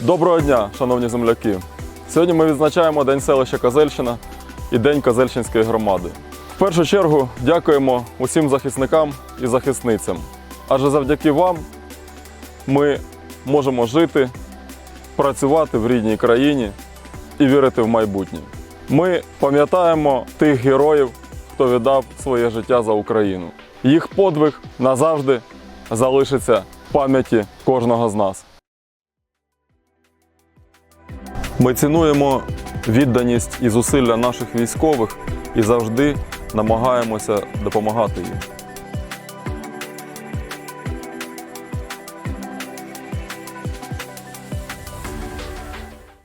Доброго дня, шановні земляки! Сьогодні ми відзначаємо День селища Козельщина і День Козельщинської громади. В першу чергу дякуємо усім захисникам і захисницям. Адже завдяки вам ми можемо жити, працювати в рідній країні і вірити в майбутнє. Ми пам'ятаємо тих героїв, хто віддав своє життя за Україну. Їх подвиг назавжди залишиться в пам'яті кожного з нас. Ми цінуємо відданість і зусилля наших військових і завжди намагаємося допомагати їм.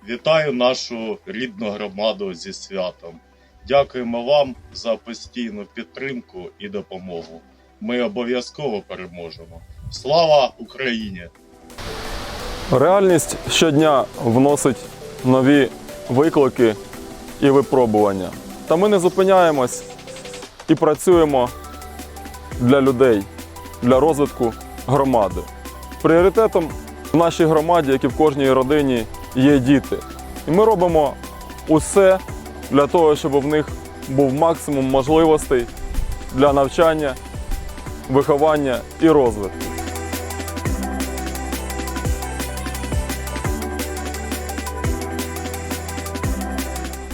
Вітаю нашу рідну громаду зі святом. Дякуємо вам за постійну підтримку і допомогу. Ми обов'язково переможемо. Слава Україні! Реальність щодня вносить нові виклики і випробування. Та ми не зупиняємось і працюємо для людей, для розвитку громади. Пріоритетом в нашій громаді, як і в кожній родині, є діти. І ми робимо усе для того, щоб в них був максимум можливостей для навчання, виховання і розвитку.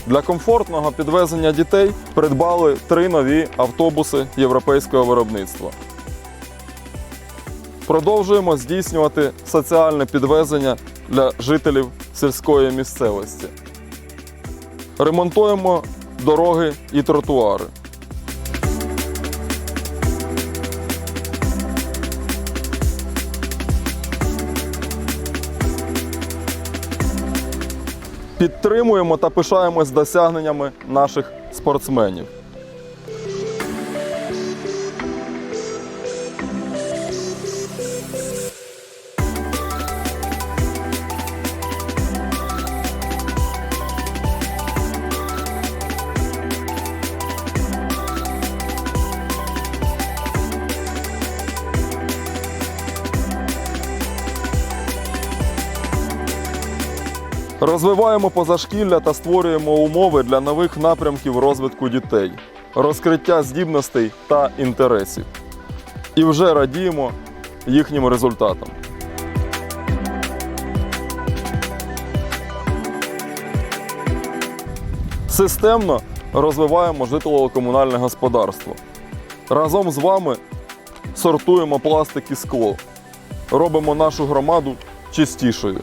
Для комфортного підвезення дітей придбали три нові автобуси європейського виробництва. Продовжуємо здійснювати соціальне підвезення для жителів сільської місцевості. Ремонтуємо дороги і тротуари. Підтримуємо та пишаємось досягненнями наших спортсменів. Розвиваємо позашкілля та створюємо умови для нових напрямків розвитку дітей, розкриття здібностей та інтересів. І вже радіємо їхнім результатам. Системно розвиваємо житлово-комунальне господарство. Разом з вами сортуємо пластик і скло, робимо нашу громаду чистішою.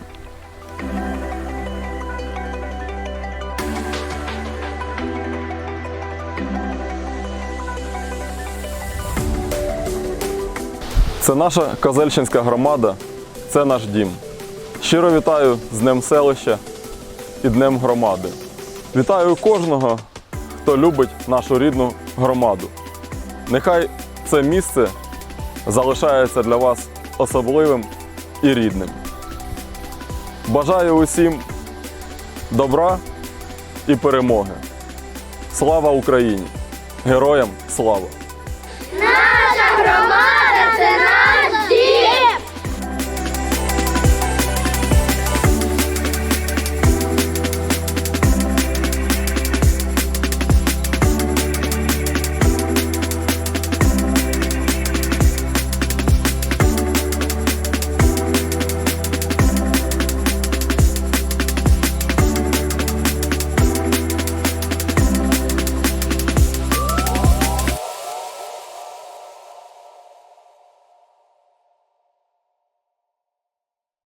Це наша Козельщинська громада, це наш дім. Щиро вітаю з Днем селища і Днем громади. Вітаю кожного, хто любить нашу рідну громаду. Нехай це місце залишається для вас особливим і рідним. Бажаю усім добра і перемоги. Слава Україні! Героям слава!